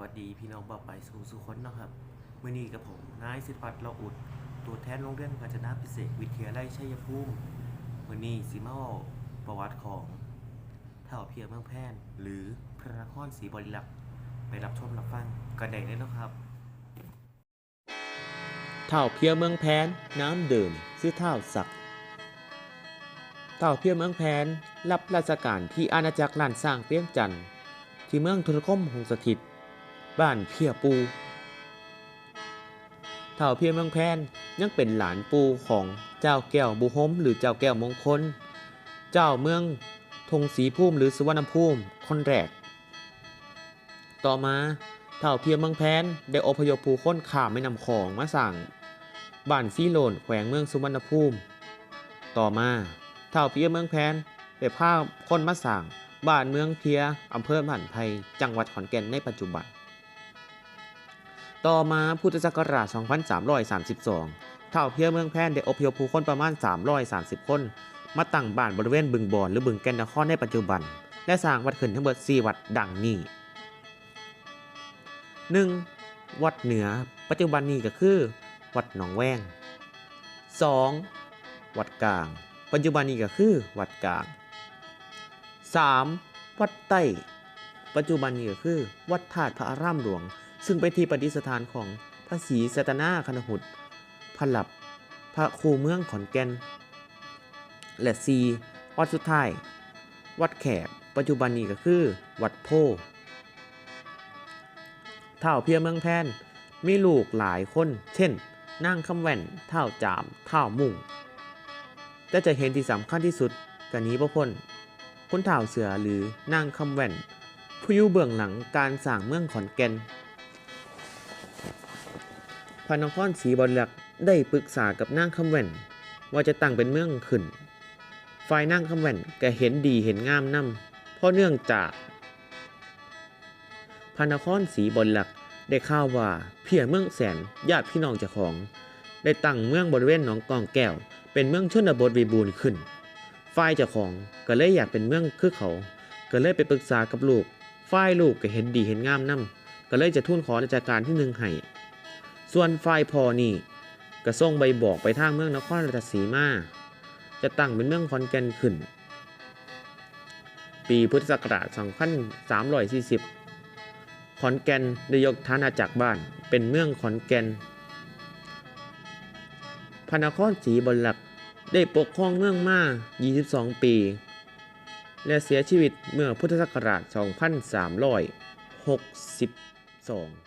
วัสดีพี่น้องบ่าวไปสู่สุคนนะครับมื่อนี้กับผมนายสิทธิพัฒน์เราอุด ตัวแทนโรงเรียนกาญจนาพิเศษวิทยาลัยชัยภูมิมื่อนี้สิมาวประวัติของเท่าเพียงเมืองแพนหรือพระนครศรีบริลักษ์ไปรับชมรับฟังกันได้เลยนะครับ เท่าเพียเมืองแพนน้ำดื่มซื้อเท่าสักเท่าเพียเมืองแพนรับราชการที่อาณาจักรล้านสร้างเปี้ยงจันทน์ที่เมืองทุรคมหงสถิต บ้านเพียปูเท่าเพียเมืองแพนยังเป็นหลานปูของเจ้าแก้วบุหมหรือเจ้าแก้วมงคล เจ้าเมืองธงศรีภูมิหรือสุวรรณภูมิคนแรก ต่อมาเท่าเพียงเมืองแพนได้อพยพผู้คนข้ามแม่น้ำคลองมาสั่งบ้านซีโลนแขวงเมืองสุวรรณภูมิ ต่อมาเท่าเพียงเมืองแพนได้พาคนมาสั่งบ้านเมืองเพียอำเภอบ้านไผ่จังหวัดขอนแก่นในปัจจุบัน ต่อมาพุทธศักราช 2332 เท่าเพียเมืองแพนได้อพยพผู้คนประมาณ 330 คน มาตั้งบ้านบริเวณบึงบอนหรือบึงแก่นนครในปัจจุบัน และสร้างวัดขึ้นทั้งหมด4วัดดังนี้ 1. วัดเหนือปัจจุบันนี้ก็คือ วัดหนองแวง 2. วัดกลาง ปัจจุบันนี้ก็คือ วัดกลาง 3. วัดใต้ ปัจจุบันนี้ก็คือ วัดธาตุพระอารามหลวง ซึ่งเป็นที่ประดิษฐานของพระศรีสัตนาคณหุตพระหลับพระครูเมืองขอนแก่น และ 4. วัดสุดท้าย วัดแขกปัจจุบันนี้ก็คือ วัดโพธิ์เท่าเพียเมืองแพนมีลูกหลายคน เช่นนางคำแว่นเท่าจามเท่ามุ่งแต่จะเห็นที่สำคัญที่สุดกันนี้พ่พ้นคุณเท่าเสือหรือนางคำแว่น ผู้อยู่เบื้องหลังการสร้างเมืองขอนแก่น พระนครศรีบริลักษ์ได้ปรึกษากับนางคำแว่น ว่าจะตั้งเป็นเมืองขึ้น ฝ่ายนางคำแว่นก็เห็นดีเห็นงามนำเพราะเนื่องจากพระนครศรีบริลักษ์ได้ข่าวว่าเพียเมืองแสนญาติพี่น้องเจ้าของ ได้ตั้งเมืองบริเวณหนองกองแก้ว เป็นเมืองชนบทวิบูรณ์ขึ้น ฝ่ายเจ้าของก็เลยอยากเป็นเมืองคือเขา ก็เลยไปปรึกษากับลูก ฝ่ายลูกก็เห็นดีเห็นงามนํก็เลยจะทูลขอราชการที่หนึ่งให้ ส่วนฝ่ายพ่อนี่ก็ส่งใบบอกไปทางเมืองนครราชสีมา จะตั้งเป็นเมืองขอนแก่นขึ้น ปีพุทธศักราช2340 ขอนแก่นได้ยกฐานะจากบ้านเป็นเมืองขอนแก่น พระนครศรีบรลักได้ปกครองเมืองมา 22 ปี และเสียชีวิตเมื่อพุทธศักราช 2362